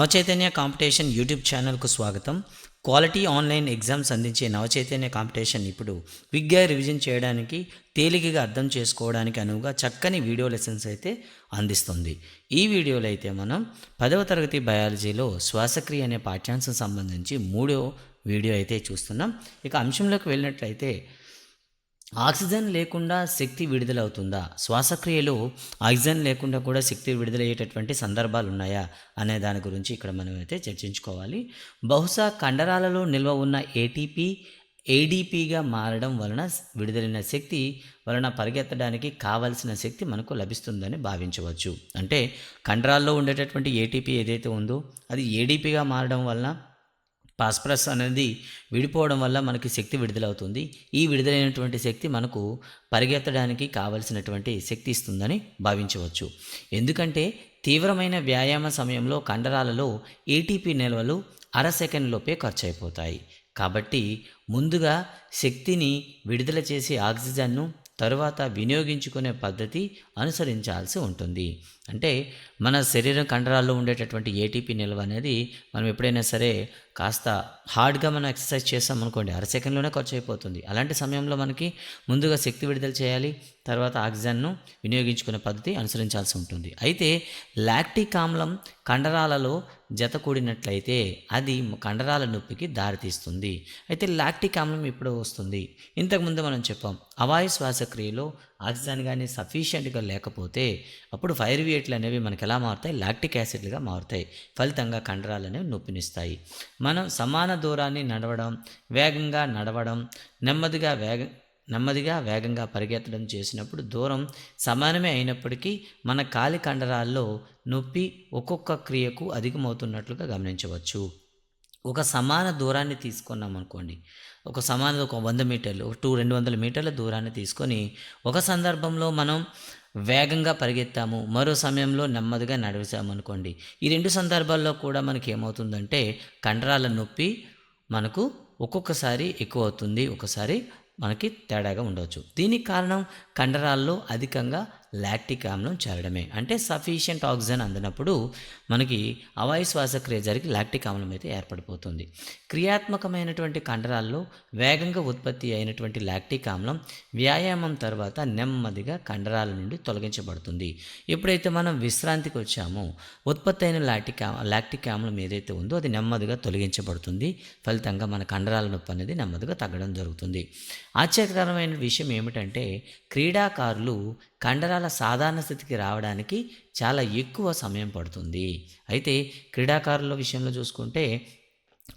Navachaitanya competition YouTube ఛానల్కు స్వాగతం. Quality online exams అందించే నవచైతన్య కాంపిటీషన్ ఇప్పుడు విగ్గా రివిజన్ చేయడానికి తేలికగా అర్థం చేసుకోవడానికి అనువుగా చక్కని వీడియో లెసన్స్ అయితే అందిస్తుంది. ఈ వీడియోలో అయితే మనం పదవ తరగతి బయాలజీలో శ్వాసక్రియ అనే పాఠ్యాంశం సంబంధించి మూడో వీడియో అయితే చూస్తున్నాం. ఇక అంశంలోకి వెళ్ళినట్లయితే ఆక్సిజన్ లేకుండా శక్తి విడుదలవుతుందా? శ్వాసక్రియలో ఆక్సిజన్ లేకుండా కూడా శక్తి విడుదలయ్యేటటువంటి సందర్భాలు ఉన్నాయా అనే దాని గురించి ఇక్కడ మనం అయితే చర్చించుకోవాలి. బహుశా కండరాలలో నిల్వ ఉన్న ఏటీపీ ఏడీపీగా మారడం వలన విడుదలైన శక్తి వలన పరిగెత్తడానికి కావలసిన శక్తి మనకు లభిస్తుందని భావించవచ్చు. అంటే కండరాల్లో ఉండేటటువంటి ఏటీపీ ఏదైతే ఉందో అది ఏడీపీగా మారడం వలన పాస్పరస్ అనేది విడిపోవడం వల్ల మనకి శక్తి విడుదలవుతుంది. ఈ విడుదలైనటువంటి శక్తి మనకు పరిగెత్తడానికి కావలసినటువంటి శక్తి ఇస్తుందని భావించవచ్చు. ఎందుకంటే తీవ్రమైన వ్యాయామ సమయంలో కండరాలలో ఏటీపీ నిల్వలు అర సెకండ్ లోపే ఖర్చు అయిపోతాయి కాబట్టి ముందుగా శక్తిని విడుదల చేసే ఆక్సిజన్ను తరువాత వినియోగించుకునే పద్ధతి అనుసరించాల్సి ఉంటుంది. అంటే మన శరీరం కండరాల్లో ఉండేటటువంటి ఏటీపీ నిల్వ అనేది మనం ఎప్పుడైనా సరే కాస్త హార్డ్గా మనం ఎక్సర్సైజ్ చేస్తాం అనుకోండి అర సెకండ్లోనే ఖర్చు అయిపోతుంది అలాంటి సమయంలో మనకి ముందుగా శక్తి విడుదల చేయాలి తర్వాత ఆక్సిజన్ను వినియోగించుకునే పద్ధతి అనుసరించాల్సి ఉంటుంది. అయితే లాక్టిక్ ఆమ్లం కండరాలలో జత కూడినట్లయితే అది కండరాల నొప్పికి దారితీస్తుంది. అయితే లాక్టిక్ ఆమ్లం ఇప్పుడు వస్తుంది? ఇంతకుముందు మనం చెప్పాం అవాయు శ్వాసక్రియలో ఆక్సిజన్ కానీ సఫిషియెంట్గా లేకపోతే అప్పుడు ఫైర్వియేట్లు అనేవి మనకి ఎలా మారుతాయి? లాక్టిక్ యాసిడ్లుగా మారుతాయి. ఫలితంగా కండరాలు అనేవి నొప్పినిస్తాయి. మనం సమాన దూరాన్ని నడవడం వేగంగా నడవడం నెమ్మదిగా వేగ నెమ్మదిగా వేగంగా పరిగెత్తడం చేసినప్పుడు దూరం సమానమే అయినప్పటికీ మన కాలి కండరాల్లో నొప్పి ఒక్కొక్క క్రియకు అధికమవుతున్నట్లుగా గమనించవచ్చు. ఒక సమాన దూరాన్ని తీసుకున్నాం అనుకోండి ఒక సమాధి ఒక వంద మీటర్లు ఒక టూ రెండు వందల మీటర్ల దూరాన్ని తీసుకొని ఒక సందర్భంలో మనం వేగంగా పరిగెత్తాము మరో సమయంలో నెమ్మదిగా నడిచాము అనుకోండి. ఈ రెండు సందర్భాల్లో కూడా మనకి ఏమవుతుందంటే కండరాల నొప్పి మనకు ఒక్కొక్కసారి ఎక్కువ అవుతుంది ఒకసారి మనకి తేడాగా ఉండవచ్చు. దీనికి కారణం కండరాల్లో అధికంగా లాక్టిక్ ఆమ్లం చేరడమే అంటే సఫిషియంట్ ఆక్సిజన్ అందినప్పుడు మనకి అవాయు శ్వాసక్రియ జరిగి లాక్టిక్ ఆమ్లం అయితే ఏర్పడిపోతుంది. క్రియాత్మకమైనటువంటి కండరాల్లో వేగంగా ఉత్పత్తి అయినటువంటి లాక్టిక్ ఆమ్లం వ్యాయామం తర్వాత నెమ్మదిగా కండరాల నుండి తొలగించబడుతుంది. ఎప్పుడైతే మనం విశ్రాంతికి వచ్చామో ఉత్పత్తి అయిన లాక్టిక్ లాక్టిక్ ఆమ్లం ఏదైతే ఉందో అది నెమ్మదిగా తొలగించబడుతుంది. ఫలితంగా మన కండరాల నొప్పి అనేది నెమ్మదిగా తగ్గడం జరుగుతుంది. ఆశ్చర్యకరమైన విషయం ఏమిటంటే క్రీడాకారులు కండరాల సాధారణ స్థితికి రావడానికి చాలా ఎక్కువ సమయం పడుతుంది. అయితే క్రీడాకారుల విషయంలో చూసుకుంటే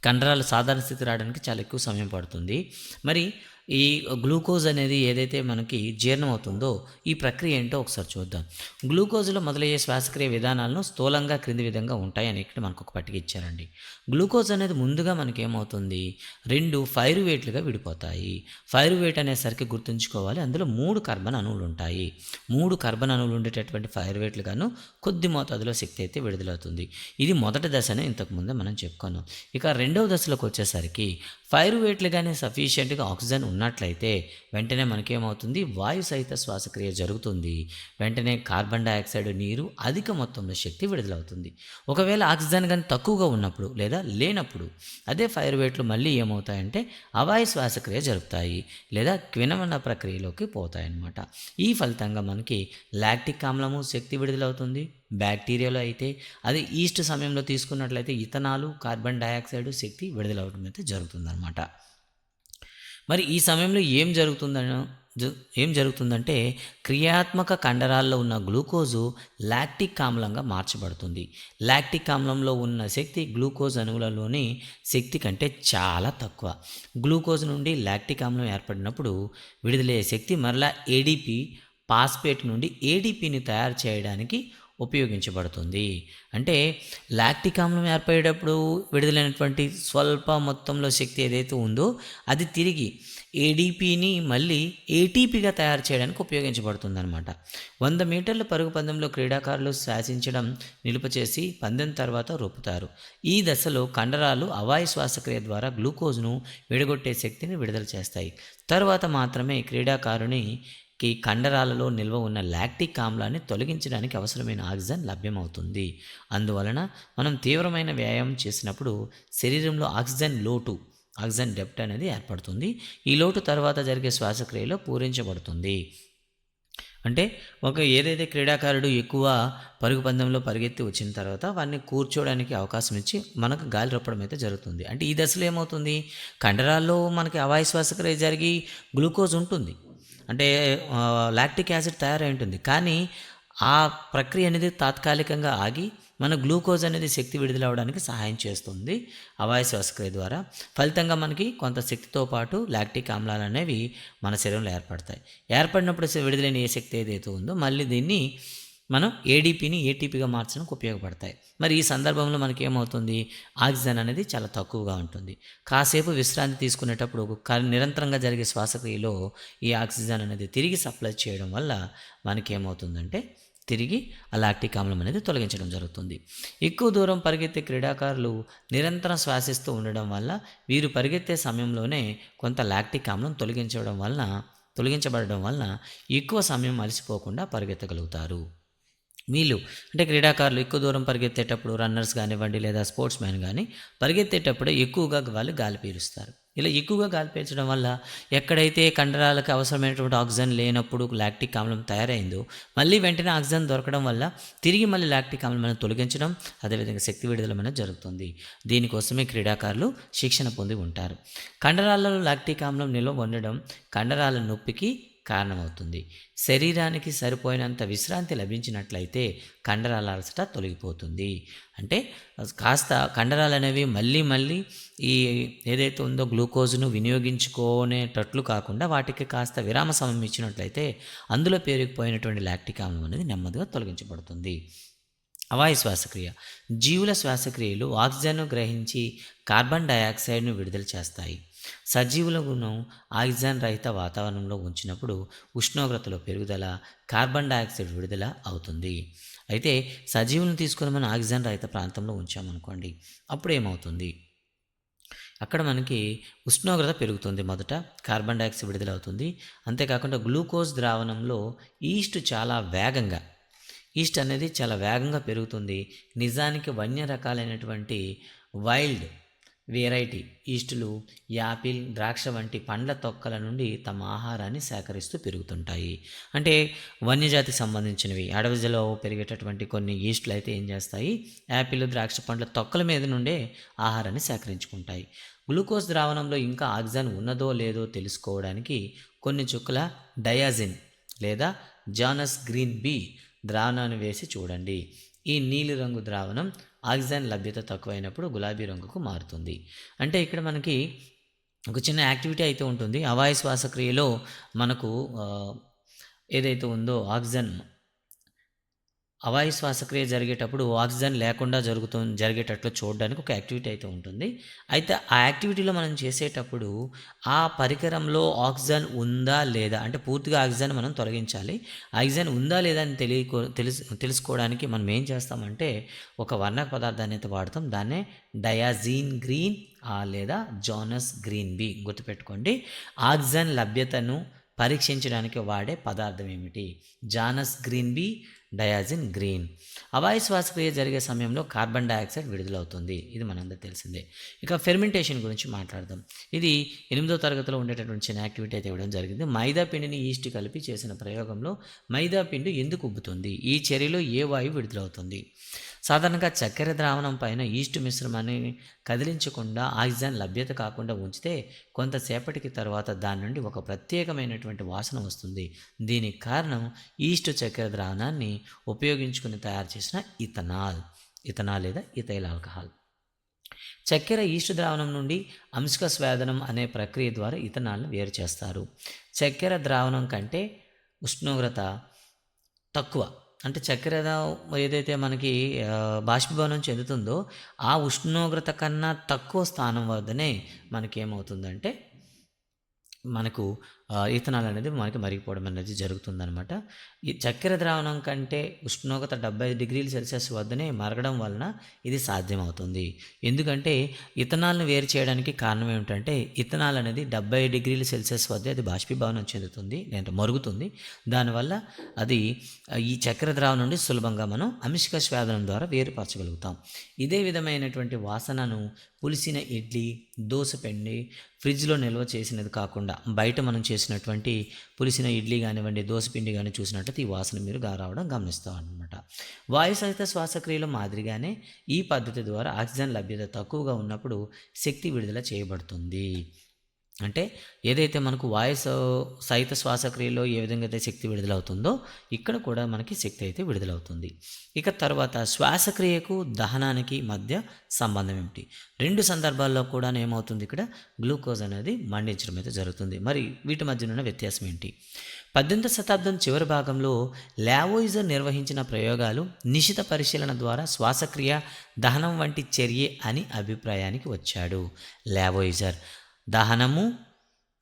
కండరాలు సాధారణ స్థితి రావడానికి చాలా ఎక్కువ సమయం పడుతుంది. మరి ఈ గ్లూకోజ్ అనేది ఏదైతే మనకి జీర్ణం అవుతుందో ఈ ప్రక్రియ ఏంటో ఒకసారి చూద్దాం. గ్లూకోజ్లో మొదలయ్యే శ్వాసక్రియ విధానాలను స్థూలంగా క్రింది విధంగా ఉంటాయని ఇక్కడ మనకు ఒక పట్టిక ఇచ్చారండి. గ్లూకోజ్ అనేది ముందుగా మనకి ఏమవుతుంది రెండు ఫైర్ వేట్లుగా విడిపోతాయి. ఫైర్ వేట్ అనేసరికి గుర్తుంచుకోవాలి. అందులో మూడు కార్బన్ అణువులు ఉంటాయి. మూడు కార్బన్ అణువులు ఉండేటటువంటి ఫైర్ వేట్లుగాను కొద్ది మోతాదులో శక్తి అయితే విడుదలవుతుంది. ఇది మొదటి దశనే ఇంతకుముందే మనం చెప్పుకున్నాం. ఇక రెండవ దశలోకి వచ్చేసరికి ఫైర్ వేట్లుగానే సఫిషియెంట్గా ఆక్సిజన్ ఉన్నట్లయితే వెంటనే మనకేమవుతుంది? వాయు సహిత శ్వాసక్రియ జరుగుతుంది. వెంటనే కార్బన్ డైఆక్సైడ్ నీరు అధిక మొత్తంలో శక్తి విడుదలవుతుంది. ఒకవేళ ఆక్సిజన్ కానీ తక్కువగా ఉన్నప్పుడు లేదా లేనప్పుడు అదే ఫైర్ వేట్లు మళ్ళీ ఏమవుతాయంటే అవాయు శ్వాసక్రియ జరుపుతాయి లేదా క్వినమన ప్రక్రియలోకి పోతాయన్నమాట. ఈ ఫలితంగా మనకి లాక్టిక్ ఆమ్లము శక్తి విడుదలవుతుంది. బ్యాక్టీరియాలో అయితే అది ఈస్ట్ సమయంలో తీసుకున్నట్లయితే ఇథనాలు కార్బన్ డయాక్సైడ్ శక్తి విడుదలవడం అయితే జరుగుతుందన్నమాట. మరి ఈ సమయంలో ఏం జరుగుతుందనో ఏం జరుగుతుందంటే క్రియాత్మక కండరాల్లో ఉన్న గ్లూకోజు లాక్టిక్ ఆమ్లంగా మార్చబడుతుంది. లాక్టిక్ ఆమ్లంలో ఉన్న శక్తి గ్లూకోజ్ అణువులలోని శక్తి కంటే చాలా తక్కువ. గ్లూకోజ్ నుండి లాక్టిక్ ఆమ్లం ఏర్పడినప్పుడు విడుదలయ్యే శక్తి మరలా ఏడిపి పాస్పేట్ నుండి ఏడిపిని తయారు చేయడానికి ఉపయోగించబడుతుంది. అంటే లాక్టిక్ ఆమ్లం ఏర్పడేటప్పుడు విడుదలైనటువంటి స్వల్ప మొత్తంలో శక్తి ఏదైతే ఉందో అది తిరిగి ఏడీపీని మళ్ళీ ఏటీపీగా తయారు చేయడానికి ఉపయోగించబడుతుంది అనమాట వంద మీటర్ల పరుగు పందెంలో క్రీడాకారులు శాసించడం నిలుపచేసి పందెం తర్వాత రొప్పుతారు. ఈ దశలో కండరాలు అవాయు శ్వాసక్రియ ద్వారా గ్లూకోజ్ను విడగొట్టే శక్తిని విడుదల చేస్తాయి. తర్వాత మాత్రమే క్రీడాకారుని కి కండరాలలో నిల్వ ఉన్న లాక్టిక్ ఆమ్లాన్ని తొలగించడానికి అవసరమైన ఆక్సిజన్ లభ్యమవుతుంది. అందువలన మనం తీవ్రమైన వ్యాయామం చేసినప్పుడు శరీరంలో ఆక్సిజన్ లోటు ఆక్సిజన్ డెప్ట్ అనేది ఏర్పడుతుంది. ఈ లోటు తర్వాత జరిగే శ్వాసక్రియలో పూరించబడుతుంది. అంటే ఒక ఏదైతే క్రీడాకారుడు ఎక్కువ పరుగు పందెంలో పరిగెత్తి వచ్చిన తర్వాత వాడిని కూర్చోవడానికి అవకాశం ఇచ్చి మనకు గాలి రొప్పడం అయితే జరుగుతుంది. అంటే ఈ దశలో ఏమవుతుంది? కండరాల్లో మనకి అవాయు శ్వాసక్రియ జరిగి గ్లూకోజ్ ఉంటుంది. అంటే లాక్టిక్ యాసిడ్ తయారై ఉంటుంది. కానీ ఆ ప్రక్రియ అనేది తాత్కాలికంగా ఆగి మన గ్లూకోజ్ అనేది శక్తి విడుదల అవడానికి సహాయం చేస్తుంది అవాయ శ్వాసక్రియ ద్వారా. ఫలితంగా మనకి కొంత శక్తితో పాటు లాక్టిక్ ఆమ్లాలు అనేవి మన శరీరంలో ఏర్పడతాయి. ఏర్పడినప్పుడు విడుదలైన ఏ శక్తి ఏదైతే ఉందో మళ్ళీ దీన్ని మనం ఏడీపీని ఏటీపీగా మార్చడానికి ఉపయోగపడతాయి. మరి ఈ సందర్భంలో మనకి ఏమవుతుంది ఆక్సిజన్ అనేది చాలా తక్కువగా ఉంటుంది. కాసేపు విశ్రాంతి తీసుకునేటప్పుడు క- నిరంతరంగా జరిగే శ్వాసక్రియలో ఈ ఆక్సిజన్ అనేది తిరిగి సప్లై చేయడం వల్ల మనకి ఏమవుతుందంటే తిరిగి ఆ లాక్టిక్ ఆమ్లం అనేది తొలగించడం జరుగుతుంది. ఎక్కువ దూరం పరిగెత్తే క్రీడాకారులు నిరంతరం శ్వాసిస్తూ ఉండడం వల్ల వీరు పరిగెత్తే సమయంలోనే కొంత లాక్టిక్ ఆమ్లం తొలగించడం వలన తొలగించబడడం వలన ఎక్కువ సమయం అలసిపోకుండా పరిగెత్తగలుగుతారు. వీళ్ళు అంటే క్రీడాకారులు ఎక్కువ దూరం పరిగెత్తేటప్పుడు రన్నర్స్ కానివ్వండి లేదా స్పోర్ట్స్ మ్యాన్ కానీ పరిగెత్తేటప్పుడే ఎక్కువగా వాళ్ళు గాలి పీలుస్తారు. ఇలా ఎక్కువగా గాలి పీల్చడం వల్ల ఎక్కడైతే కండరాలకు అవసరమైనటువంటి ఆక్సిజన్ లేనప్పుడు లాక్టిక్ ఆమ్లం తయారైందో మళ్ళీ వెంటనే ఆక్సిజన్ దొరకడం వల్ల తిరిగి మళ్ళీ లాక్టిక్ ఆమ్లం మనం తొలగించడం అదేవిధంగా శక్తి విడుదల మనం జరుగుతుంది. దీనికోసమే క్రీడాకారులు శిక్షణ పొంది ఉంటారు. కండరాలలో లాక్టిక్ ఆమ్లం నిల్వ ఉండడం కండరాల నొప్పికి కారణమవుతుంది. శరీరానికి సరిపోయినంత విశ్రాంతి లభించినట్లయితే కండరాల అలసట తొలగిపోతుంది. అంటే కాస్త కండరాలు అనేవి మళ్ళీ మళ్ళీ ఈ ఏదైతే ఉందో గ్లూకోజ్ను వినియోగించుకునేటట్లు కాకుండా వాటికి కాస్త విరామ సమయం ఇచ్చినట్లయితే అందులో పేరుకుపోయినటువంటి లాక్టిక్ ఆమ్లం అనేది నెమ్మదిగా తొలగించబడుతుంది. అవాయు శ్వాసక్రియ. జీవుల శ్వాసక్రియలు ఆక్సిజన్ను గ్రహించి కార్బన్ డయాక్సైడ్ను విడుదల చేస్తాయి. సజీవులను ఆక్సిజన్ రహిత వాతావరణంలో ఉంచినప్పుడు ఉష్ణోగ్రతలో పెరుగుదల కార్బన్ డయాక్సైడ్ విడుదల అవుతుంది. అయితే సజీవులను తీసుకొని మనం ఆక్సిజన్ రహిత ప్రాంతంలో ఉంచామనుకోండి అప్పుడు ఏమవుతుంది? అక్కడ మనకి ఉష్ణోగ్రత పెరుగుతుంది మొదట కార్బన్ డయాక్సైడ్ విడుదల అవుతుంది. అంతేకాకుండా గ్లూకోజ్ ద్రావణంలో ఈస్ట్ చాలా వేగంగా ఈస్ట్ అనేది చాలా వేగంగా పెరుగుతుంది. నిజానికి వన్య రకాలైనటువంటి వైల్డ్ వెరైటీ ఈస్టులు యాపిల్ ద్రాక్ష వంటి పండ్ల తొక్కల నుండి తమ ఆహారాన్ని సేకరిస్తూ పెరుగుతుంటాయి. అంటే వన్యజాతికి సంబంధించినవి. అడవిజలో పెరిగేటటువంటి కొన్ని ఈస్టులు అయితే ఏం చేస్తాయి? యాపిల్ ద్రాక్ష పండ్ల తొక్కల మీద నుండే ఆహారాన్ని సేకరించుకుంటాయి. గ్లూకోజ్ ద్రావణంలో ఇంకా ఆక్సిజన్ ఉన్నదో లేదో తెలుసుకోవడానికి కొన్ని చుక్కల డయాజిన్ లేదా జానస్ గ్రీన్ బీ ద్రావణాన్ని వేసి చూడండి. ఈ నీలిరంగు ద్రావణం ఆక్సిజన్ లభ్యత తక్కువైనప్పుడు గులాబీ రంగుకు మారుతుంది. అంటే ఇక్కడ మనకి ఒక చిన్న యాక్టివిటీ అయితే ఉంటుంది. అవాయు శ్వాసక్రియలో మనకు ఏదైతే ఉందో ఆక్సిజన్ అవాయు శ్వాసక్రియ జరిగేటప్పుడు ఆక్సిజన్ లేకుండా జరుగుతూ జరిగేటట్లు చూడడానికి ఒక యాక్టివిటీ అయితే ఉంటుంది. అయితే ఆ యాక్టివిటీలో మనం చేసేటప్పుడు ఆ పరికరంలో ఆక్సిజన్ ఉందా లేదా అంటే పూర్తిగా ఆక్సిజన్ మనం తొలగించాలి. ఆక్సిజన్ ఉందా లేదా అని తెలియకో తెలుసు తెలుసుకోవడానికి మనం ఏం చేస్తామంటే ఒక వర్ణక పదార్థాన్ని అయితే వాడతాం. దాన్నే డయాజీన్ గ్రీన్ లేదా జానస్ గ్రీన్ బి గుర్తుపెట్టుకోండి. ఆక్సిజన్ లభ్యతను పరీక్షించడానికి వాడే పదార్థం ఏమిటి? Janus green B diazine green. అవాయు శ్వాసక్రియ జరిగే సమయంలో కార్బన్ డయాక్సైడ్ విడుదలవుతుంది. ఇది మనందరూ తెలిసిందే. ఇక ఫెర్మెంటేషన్ గురించి మాట్లాడదాం. ఇది ఎనిమిదో తరగతిలో ఉండేటటువంటి చిన్న యాక్టివిటీ అయితే ఇవ్వడం జరిగింది. మైదా పిండిని ఈస్ట్ కలిపి చేసిన ప్రయోగంలో మైదా పిండి ఎందుకు ఉబ్బుతుంది? ఈ చర్యలో ఏ వాయువు విడుదలవుతుంది? సాధారణంగా చక్కెర ద్రావణం పైన ఈస్ట్ మిశ్రమాన్ని కదిలించకుండా ఆక్సిజన్ లభ్యత కాకుండా ఉంచితే కొంతసేపటికి తర్వాత దాని నుండి ఒక ప్రత్యేకమైనటువంటి వాసన వస్తుంది. దీనికి కారణం ఈస్ట్ చక్కెర ద్రావణాన్ని ఉపయోగించుకుని తయారు చేసిన ఇథనాల్ ఇథనాల్ లేదా ఇథైల్ ఆల్కహాల్. చక్కెర ఈస్ట్ ద్రావణం నుండి అంశక స్వేదనం అనే ప్రక్రియ ద్వారా ఇథనాల్ను వేరు చేస్తారు. చక్కెర ద్రావణం కంటే ఉష్ణోగ్రత తక్కువ. అంటే చక్కెర ఏదైతే మనకి బాష్పీభవనం చెందుతుందో ఆ ఉష్ణోగ్రత కన్నా తక్కువ స్థానం వద్దనే మనకి ఏమవుతుందంటే మనకు ఆ, ఇథనాల్ అనేది మనకి మరిగిపోవడం అనేది జరుగుతుందనమాట ఈ చక్కెర ద్రావణం కంటే ఉష్ణోగ్రత డెబ్బై డిగ్రీల సెల్సియస్ వద్దనే మరగడం వలన ఇది సాధ్యమవుతుంది. ఎందుకంటే ఇథనాల్ని వేరు చేయడానికి కారణం ఏమిటంటే ఇథనాల్ అనేది డెబ్బై డిగ్రీల సెల్సియస్ వద్ద అది బాష్పీభవనం చెందుతుంది లేదా మరుగుతుంది. దానివల్ల అది ఈ చక్కెర ద్రావణం నుండి సులభంగా మనం అమిష్క స్వాదనం ద్వారా వేరుపరచగలుగుతాం. ఇదే విధమైనటువంటి వాసనను పులిసిన ఇడ్లీ దోశ పిండి ఫ్రిడ్జ్లో నిల్వ చేసినది కాకుండా బయట మనం చేసినటువంటి పులిసిన ఇడ్లీ కానివ్వండి దోశ పిండి కానీ చూసినట్లయితే ఈ వాసన మీరు రావడం గమనిస్తాం అనమాట వాయు సహిత శ్వాసక్రియల మాదిరిగానే ఈ పద్ధతి ద్వారా ఆక్సిజన్ లభ్యత తక్కువగా ఉన్నప్పుడు శక్తి విడుదల చేయబడుతుంది. అంటే ఏదైతే మనకు వాయిస్ సహిత శ్వాసక్రియలో ఏ విధంగా అయితే శక్తి విడుదలవుతుందో ఇక్కడ కూడా మనకి శక్తి అయితే విడుదలవుతుంది. ఇక తర్వాత శ్వాసక్రియకు దహనానికి మధ్య సంబంధం ఏమిటి? రెండు సందర్భాల్లో కూడా ఏమవుతుంది ఇక్కడ? గ్లూకోజ్ అనేది మండించడం అయితే జరుగుతుంది. మరి వీటి మధ్య ఉన్న వ్యత్యాసం ఏంటి? పద్దెనిమిది శతాబ్దం చివరి భాగంలో లావోయిజర్ నిర్వహించిన ప్రయోగాలు నిశిత పరిశీలన ద్వారా శ్వాసక్రియ దహనం వంటి చర్య అని అభిప్రాయానికి వచ్చాడు లావోయిజర్. దహనము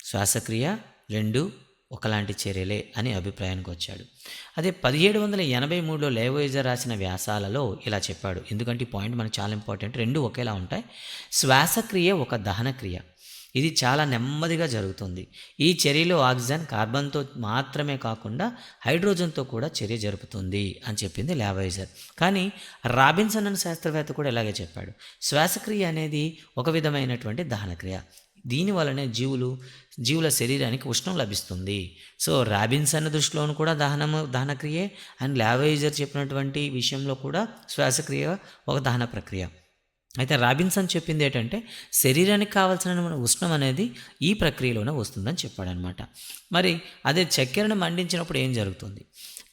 శ్వాసక్రియ రెండు ఒకలాంటి చర్యలే అని అభిప్రాయానికి వచ్చాడు. అదే పదిహేడు వందల ఎనభై మూడులో లేవోయిజర్ రాసిన వ్యాసాలలో ఇలా చెప్పాడు. ఎందుకంటే ఈ పాయింట్ మనకు చాలా ఇంపార్టెంట్. రెండు ఒకేలా ఉంటాయి. శ్వాసక్రియ ఒక దహనక్రియ. ఇది చాలా నెమ్మదిగా జరుగుతుంది. ఈ చర్యలో ఆక్సిజన్ కార్బన్తో మాత్రమే కాకుండా హైడ్రోజన్తో కూడా చర్య జరుపుతుంది అని చెప్పింది లావైజర్ కానీ రాబిన్సన్ అనే శాస్త్రవేత్త కూడా ఇలాగే చెప్పాడు. శ్వాసక్రియ అనేది ఒక విధమైనటువంటి దహనక్రియ. దీని వలనే జీవులు జీవుల శరీరానికి ఉష్ణం లభిస్తుంది. సో రాబిన్స్ అన్న దృష్టిలోను కూడా దహనము దహనక్రియే. అండ్ లావైజర్ చెప్పినటువంటి విషయంలో కూడా శ్వాసక్రియ ఒక దహన ప్రక్రియ. అయితే రాబిన్సన్ చెప్పింది ఏంటంటే శరీరానికి కావాల్సిన ఉష్ణం అనేది ఈ ప్రక్రియలోనే వస్తుందని చెప్పాడనమాట. మరి అదే చక్కెరను మండించినప్పుడు ఏం జరుగుతుంది?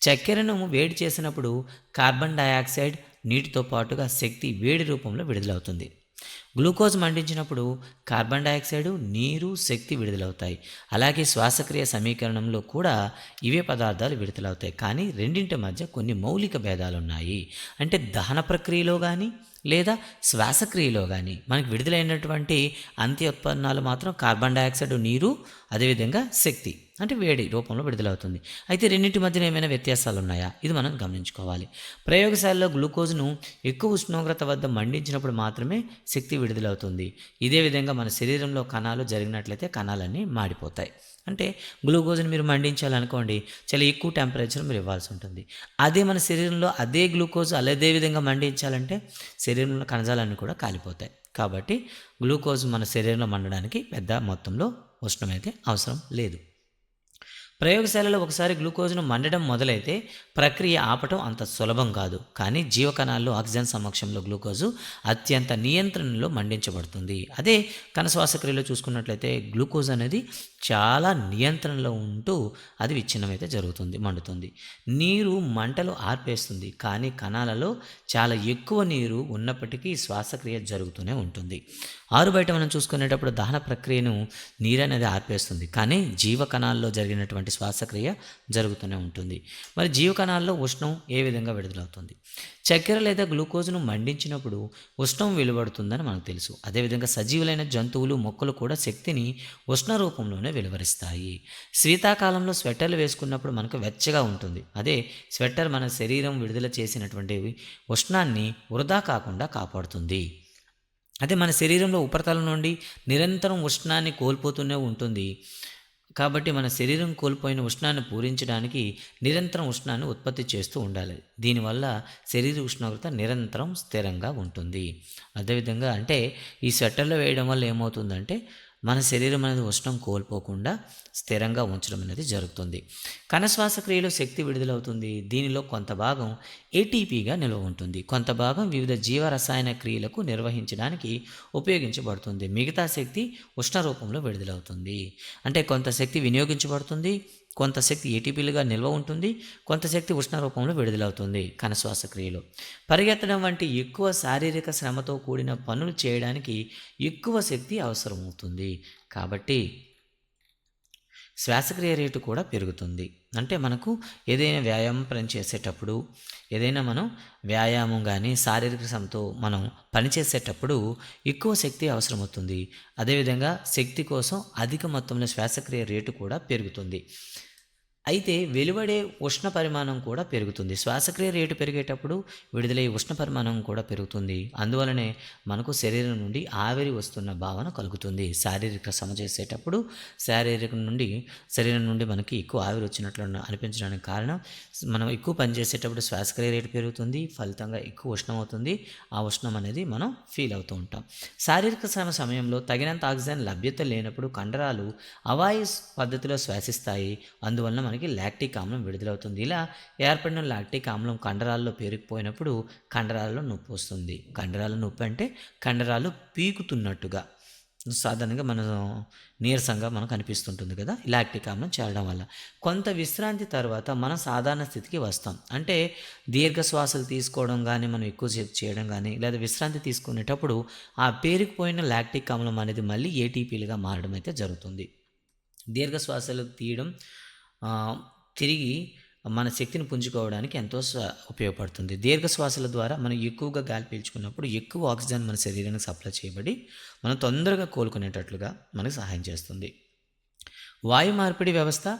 చక్కెరను వేడి చేసినప్పుడు కార్బన్ డయాక్సైడ్ నీటితో పాటుగా శక్తి వేడి రూపంలో విడుదలవుతుంది. గ్లూకోజ్ మండించినప్పుడు కార్బన్ డయాక్సైడ్ నీరు శక్తి విడుదలవుతాయి. అలాగే శ్వాసక్రియ సమీకరణంలో కూడా ఇవే పదార్థాలు విడుదలవుతాయి. కానీ రెండింటి మధ్య కొన్ని మౌలిక భేదాలు ఉన్నాయి అంటే దహన ప్రక్రియలో కానీ లేదా శ్వాసక్రియలో కానీ మనకి విడుదలైనటువంటి అంత్య ఉత్పన్నాలు మాత్రం కార్బన్ డయాక్సైడ్ నీరు అదేవిధంగా శక్తి. అంటే వేడి రూపంలో విడుదలవుతుంది. అయితే రెండింటి మధ్యన ఏమైనా వ్యత్యాసాలు ఉన్నాయా ఇది మనం గమనించుకోవాలి. ప్రయోగశాలలో గ్లూకోజ్ను ఎక్కువ ఉష్ణోగ్రత వద్ద మండించినప్పుడు మాత్రమే శక్తి విడుదలవుతుంది. ఇదే విధంగా మన శరీరంలో కణాలు జరిగినట్లయితే కణాలన్నీ మాడిపోతాయి. అంటే గ్లూకోజ్ని మీరు మండించాలనుకోండి చాలా ఎక్కువ టెంపరేచర్ మీరు ఇవ్వాల్సి ఉంటుంది. అదే మన శరీరంలో అదే గ్లూకోజ్ అదే విధంగా మండించాలంటే శరీరంలో కణజాలన్నీ కూడా కాలిపోతాయి. కాబట్టి గ్లూకోజ్ మన శరీరంలో మండడానికి పెద్ద మొత్తంలో ఉష్ణమైతే అవసరం లేదు. ప్రయోగశాలలో ఒకసారి గ్లూకోజ్ను మండడం మొదలైతే ప్రక్రియ ఆపటం అంత సులభం కాదు. కానీ జీవకణాల్లో ఆక్సిజన్ సమక్షంలో గ్లూకోజు అత్యంత నియంత్రణలో మండించబడుతుంది. అదే కనశ్వాసక్రియలో చూసుకున్నట్లయితే గ్లూకోజ్ అనేది చాలా నియంత్రణలో ఉంటూ అది విచ్ఛిన్నమైతే జరుగుతుంది మండుతుంది. నీరు మంటలు ఆర్పేస్తుంది. కానీ కణాలలో చాలా ఎక్కువ నీరు ఉన్నప్పటికీ శ్వాసక్రియ జరుగుతూనే ఉంటుంది. ఆరు బయట మనం చూసుకునేటప్పుడు దహన ప్రక్రియను నీరు అనేది ఆర్పేస్తుంది. కానీ జీవకణాల్లో జరిగినటువంటి శ్వాసక్రియ జరుగుతూనే ఉంటుంది. మరి జీవకణాల్లో ఉష్ణం ఏ విధంగా విడుదలవుతుంది? చక్కెర లేదా గ్లూకోజ్ను మండించినప్పుడు ఉష్ణం వెలువడుతుందని మనకు తెలుసు. అదేవిధంగా సజీవులైన జంతువులు మొక్కలు కూడా శక్తిని ఉష్ణ రూపంలోనే వెలువరిస్తాయి. శీతాకాలంలో స్వెటర్లు వేసుకున్నప్పుడు మనకు వెచ్చగా ఉంటుంది. అదే స్వెటర్ మన శరీరం విడుదల చేసినటువంటి ఉష్ణాన్ని వృధా కాకుండా కాపాడుతుంది. అదే మన శరీరంలో ఉపరితలం నుండి నిరంతరం ఉష్ణాన్ని కోల్పోతూనే ఉంటుంది. కాబట్టి మన శరీరం కోల్పోయిన ఉష్ణాన్ని పూరించడానికి నిరంతరం ఉష్ణాన్ని ఉత్పత్తి చేస్తూ ఉండాలి. దీనివల్ల శరీర ఉష్ణోగ్రత నిరంతరం స్థిరంగా ఉంటుంది. అదేవిధంగా అంటే ఈ స్వెటర్లో వేయడం వల్ల ఏమవుతుందంటే మన శరీరం అనేది ఉష్ణం కోల్పోకుండా స్థిరంగా ఉంచడం అనేది జరుగుతుంది. కణశ్వాసక్రియలో శక్తి విడుదలవుతుంది. దీనిలో కొంత భాగం ఏటీపీగా నిల్వ ఉంటుంది. కొంత భాగం వివిధ జీవ రసాయన క్రియలకు నిర్వహించడానికి ఉపయోగించబడుతుంది. మిగతా శక్తి ఉష్ణ రూపంలో విడుదలవుతుంది. అంటే కొంత శక్తి వినియోగించబడుతుంది కొంత శక్తి ఏటీపీలుగా నిల్వ ఉంటుంది కొంత శక్తి ఉష్ణ రూపంలో విడుదలవుతుంది కణశ్వాసక్రియలో పరిగెత్తడం వంటి ఎక్కువ శారీరక శ్రమతో కూడిన పనులు చేయడానికి ఎక్కువ శక్తి అవసరమవుతుంది. కాబట్టి శ్వాసక్రియ రేటు కూడా పెరుగుతుంది. అంటే మనకు ఏదైనా వ్యాయామం పని చేసేటప్పుడు ఏదైనా మనం వ్యాయామం కానీ శారీరక శ్రమతో మనం పనిచేసేటప్పుడు ఎక్కువ శక్తి అవసరమవుతుంది. అదేవిధంగా శక్తి కోసం అధిక మొత్తంలో శ్వాసక్రియ రేటు కూడా పెరుగుతుంది. అయితే వెలువడే ఉష్ణ పరిమాణం కూడా పెరుగుతుంది. శ్వాసక్రియ రేటు పెరిగేటప్పుడు విడుదలయ్యే ఉష్ణ పరిమాణం కూడా పెరుగుతుంది. అందువలనే మనకు శరీరం నుండి ఆవిరి వస్తున్న భావన కలుగుతుంది. శారీరక శ్రమ చేసేటప్పుడు శారీరకం నుండి శరీరం నుండి మనకి ఎక్కువ ఆవిరి వచ్చినట్లు అనిపించడానికి కారణం మనం ఎక్కువ పని చేసేటప్పుడు శ్వాసక్రియ రేటు పెరుగుతుంది ఫలితంగా ఎక్కువ ఉష్ణం అవుతుంది. ఆ ఉష్ణం అనేది మనం ఫీల్ అవుతూ ఉంటాం. శారీరక శ్రమ సమయంలో తగినంత ఆక్సిజన్ లభ్యత లేనప్పుడు కండరాలు అవాయు పద్ధతిలో శ్వాసిస్తాయి. అందువలన మనకి లాక్టిక్ ఆమ్లం విడుదలవుతుంది. ఇలా ఏర్పడిన లాక్టిక్ ఆమ్లం కండరాల్లో పేరుకుపోయినప్పుడు కండరాల్లో నొప్పి వస్తుంది. కండరాల నొప్పి అంటే కండరాలు పీకుతున్నట్టుగా. సాధారణంగా మనం నీరసంగా మనకు అనిపిస్తుంటుంది కదా లాక్టిక్ ఆమ్లం చేరడం వల్ల. కొంత విశ్రాంతి తర్వాత మనం సాధారణ స్థితికి వస్తాం. అంటే దీర్ఘ శ్వాసలు తీసుకోవడం కానీ మనం ఎక్కువసేపు చేయడం కానీ లేదా విశ్రాంతి తీసుకునేటప్పుడు ఆ పేరుకుపోయిన లాక్టిక్ ఆమ్లం అనేది మళ్ళీ ఏటీపీలుగా మారడం అయితే జరుగుతుంది. దీర్ఘ శ్వాసలు తీయడం తిరిగి మన శక్తిని పుంజుకోవడానికి ఎంతో ఉపయోగపడుతుంది. దీర్ఘ శ్వాసల ద్వారా మనం ఎక్కువగా గాలి పీల్చుకున్నప్పుడు ఎక్కువ ఆక్సిజన్ మన శరీరానికి సప్లై చేయబడి మనం తొందరగా కోలుకునేటట్లుగా మనకు సహాయం చేస్తుంది. వాయు మార్పిడి వ్యవస్థ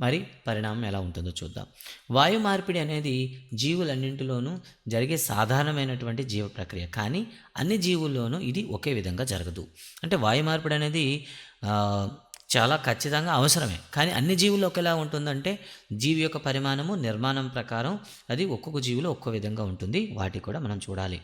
మరి పరిణామం ఎలా ఉంటుందో చూద్దాం. వాయు మార్పిడి అనేది జీవులన్నింటిలోనూ జరిగే సాధారణమైనటువంటి జీవ ప్రక్రియ. కానీ అన్ని జీవుల్లోనూ ఇది ఒకే విధంగా జరగదు. అంటే వాయు మార్పిడి అనేది చాలా ఖచ్చితంగా అవసరమే. కానీ అన్ని జీవుల్లో ఒకేలా ఉంటుందంటే జీవి యొక్క పరిమాణము నిర్మాణం ప్రకారం అది ఒక్కొక్క జీవులో ఒక్కో విధంగా ఉంటుంది. వాటి కూడా మనం చూడాలి.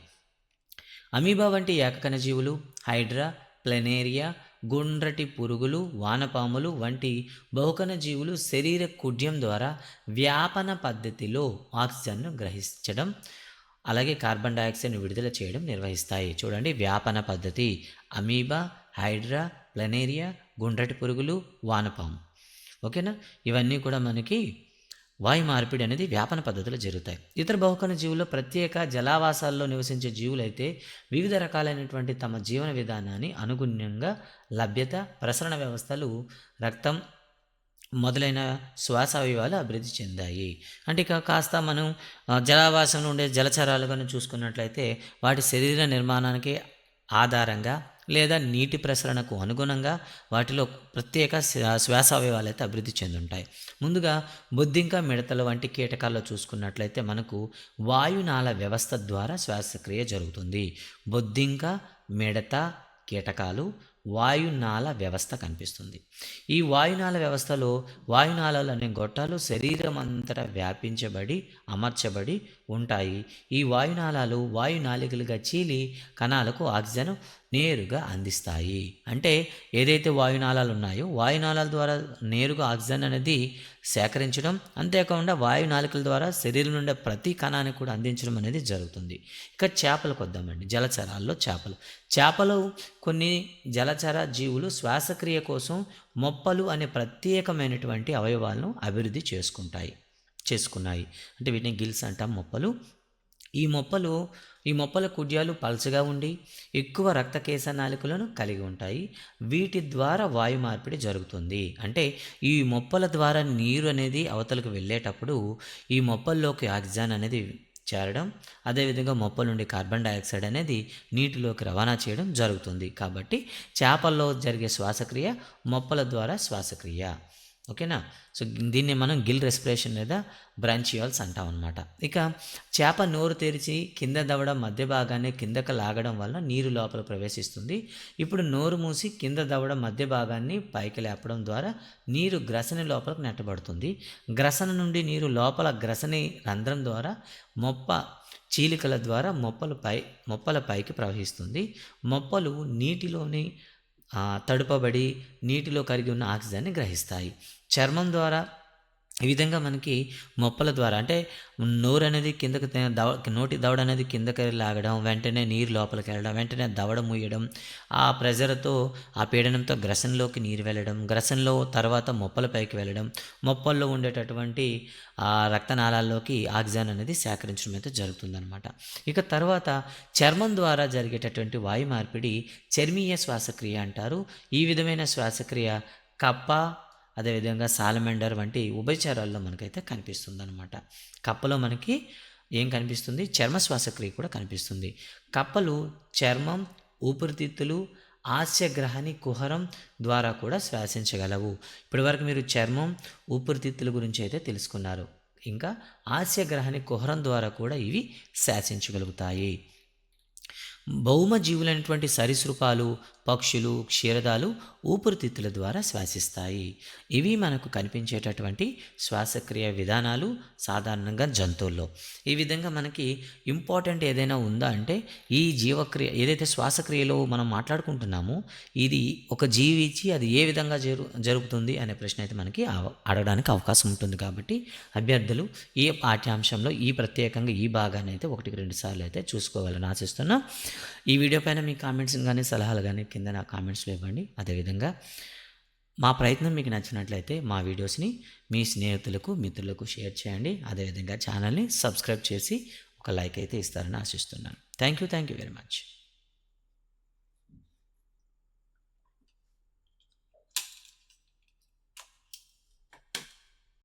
అమీబా వంటి ఏకకణ జీవులు హైడ్రా ప్లెనేరియా గుండ్రటి పురుగులు వానపాములు వంటి బహుకణ జీవులు శరీర కుడ్యం ద్వారా వ్యాపన పద్ధతిలో ఆక్సిజన్ను గ్రహించడం అలాగే కార్బన్ డయాక్సైడ్ను విడుదల చేయడం నిర్వహిస్తాయి. చూడండి వ్యాపన పద్ధతి. అమీబా హైడ్రా ప్లనేరియా గుండ్రటి పురుగులు వానపాము. ఓకేనా? ఇవన్నీ కూడా మనకి వాయు మార్పిడి అనేది వ్యాపన పద్ధతిలో జరుగుతాయి. ఇతర బహుకణ జీవుల్లో ప్రత్యేక జలావాసాల్లో నివసించే జీవులైతే వివిధ రకాలైనటువంటి తమ జీవన విధానాన్ని అనుగుణ్యంగా లభ్యత ప్రసరణ వ్యవస్థలు రక్తం మొదలైన శ్వాస అవయవాలు అభివృద్ధి చెందాయి. అంటే ఇక కాస్త మనం జలావాసంలో ఉండే జలచరాలు కానీ చూసుకున్నట్లయితే వాటి శరీర నిర్మాణానికి ఆధారంగా లేదా నీటి ప్రసరణకు అనుగుణంగా వాటిలో ప్రత్యేక శ్వా- శ్వాస అవయవాలు అయితే అభివృద్ధి చెందుంటాయి. ముందుగా బొద్దింక మిడతల వంటి కీటకాల్లో చూసుకున్నట్లయితే మనకు వాయునాళ వ్యవస్థ ద్వారా శ్వాసక్రియ జరుగుతుంది. బొద్దింక మిడత కీటకాలు వాయునాళ వ్యవస్థ కనిపిస్తుంది. ఈ వాయునాళ వ్యవస్థలో వాయునాళాలు అనే గొట్టాలు శరీరం అంతటా వ్యాపించబడి అమర్చబడి ఉంటాయి. ఈ వాయునాళాలు వాయునాళికలుగా చీలి కణాలకు ఆక్సిజన్ నేరుగా అందిస్తాయి. అంటే ఏదైతే వాయునాళాలు ఉన్నాయో వాయునాళాల ద్వారా నేరుగా ఆక్సిజన్ అనేది సేకరించడం అంతేకాకుండా వాయునాళికల ద్వారా శరీరం నుండి ప్రతి కణానికి కూడా అందించడం అనేది జరుగుతుంది. ఇక చేపలకు వద్దామండి. జలచరాల్లో చేపలు. చేపలు కొన్ని జలచర జీవులు శ్వాసక్రియ కోసం మొప్పలు అనే ప్రత్యేకమైనటువంటి అవయవాలను అభివృద్ధి చేసుకుంటాయి చేసుకున్నాయి. అంటే వీటిని గిల్స్ అంటాం మొప్పలు. ఈ మొప్పలు ఈ మొప్పల కుడ్యాలు పల్చగా ఉండి ఎక్కువ రక్త కేశనాళికలను కలిగి ఉంటాయి. వీటి ద్వారా వాయు మార్పిడి జరుగుతుంది. అంటే ఈ మొప్పల ద్వారా నీరు అనేది అవతలకు వెళ్ళేటప్పుడు ఈ మొప్పల్లోకి ఆక్సిజన్ అనేది చేరడం అదేవిధంగా మొప్పల నుండి కార్బన్ డైఆక్సైడ్ అనేది నీటిలోకి రవాణా చేయడం జరుగుతుంది. కాబట్టి చేపల్లో జరిగే శ్వాసక్రియ మొప్పల ద్వారా శ్వాసక్రియ. ఓకేనా? సో దీన్ని మనం గిల్ రెస్పిరేషన్ లేదా బ్రాంచియాల్స్ అంటాం అనమాట ఇక చేప నోరు తెరిచి కింద దవడ మధ్య భాగాన్ని కిందకు లాగడం వల్ల నీరు లోపల ప్రవేశిస్తుంది. ఇప్పుడు నోరు మూసి కింద దవడ మధ్య భాగాన్ని పైకి లేపడం ద్వారా నీరు గ్రసని లోపలకు నెట్టబడుతుంది. గ్రసన నుండి నీరు లోపల గ్రసని రంధ్రం ద్వారా మొప్ప చీలికల ద్వారా మొప్పలు పై మొప్పల పైకి ప్రవహిస్తుంది. మొప్పలు నీటిలోని తడుపబడి నీటిలో కరిగి ఉన్న ఆక్సిజన్ని గ్రహిస్తాయి. చర్మం ద్వారా ఈ విధంగా మనకి మొప్పల ద్వారా అంటే నోరు అనేది కిందకి దవ నోటి దవడ అనేది కిందకి లాగడం వెంటనే నీరు లోపలికి వెళ్ళడం వెంటనే దవడ ముయ్యడం ఆ ప్రెజర్తో ఆ పీడనంతో గ్రసంలోకి నీరు వెళ్ళడం గ్రసంలో తర్వాత మొప్పల పైకి వెళ్ళడం మొప్పల్లో ఉండేటటువంటి ఆ రక్తనాళాల్లోకి ఆక్సిజన్ అనేది సేకరించడం అయితే జరుగుతుందనమాట ఇక తర్వాత చర్మం ద్వారా జరిగేటటువంటి వాయు మార్పిడి చర్మీయ శ్వాసక్రియ అంటారు. ఈ విధమైన శ్వాసక్రియ కప్ప అదేవిధంగా సాలమెండర్ వంటి ఉభయచరాల్లో మనకైతే కనిపిస్తుంది అనమాట కప్పలో మనకి ఏం కనిపిస్తుంది? చర్మ శ్వాసక్రియ కూడా కనిపిస్తుంది. కప్పలు చర్మం ఊపిరితిత్తులు ఆస్యగ్రహణి కుహరం ద్వారా కూడా శ్వాసించగలవు. ఇప్పటివరకు మీరు చర్మం ఊపిరితిత్తుల గురించి అయితే తెలుసుకున్నారు. ఇంకా ఆస్యగ్రహణి కుహరం ద్వారా కూడా ఇవి శాసించగలుగుతాయి భౌమ జీవులైనటువంటి సరీసృపాలు పక్షులు క్షీరదాలు ఊపిరితిత్తుల ద్వారా శ్వాసిస్తాయి. ఇవి మనకు కనిపించేటటువంటి శ్వాసక్రియ విధానాలు సాధారణంగా జంతువుల్లో. ఈ విధంగా మనకి ఇంపార్టెంట్ ఏదైనా ఉందా అంటే ఈ జీవక్రియ ఏదైతే శ్వాసక్రియలో మనం మాట్లాడుకుంటున్నామో ఇది ఒక జీవించి అది ఏ విధంగా జరు జరుగుతుంది అనే ప్రశ్న అయితే మనకి అడగడానికి అవకాశం ఉంటుంది కాబట్టి అభ్యర్థులు ఈ పాఠ్యాంశంలో ఈ ప్రత్యేకంగా ఈ భాగాన్ని అయితే ఒకటికి రెండు సార్లు అయితే చూసుకోవాలని ఆశిస్తున్నాం. ఈ వీడియో పైన మీ కామెంట్స్ కానీ సలహాలు కానీ కింద నా కామెంట్స్లో ఇవ్వండి. అదేవిధంగా మా ప్రయత్నం మీకు నచ్చినట్లయితే మా వీడియోస్ని మీ స్నేహితులకు మిత్రులకు షేర్ చేయండి. అదేవిధంగా ఛానల్ని సబ్స్క్రైబ్ చేసి ఒక లైక్ అయితే ఇస్తారని ఆశిస్తున్నాను. Thank you thank you very much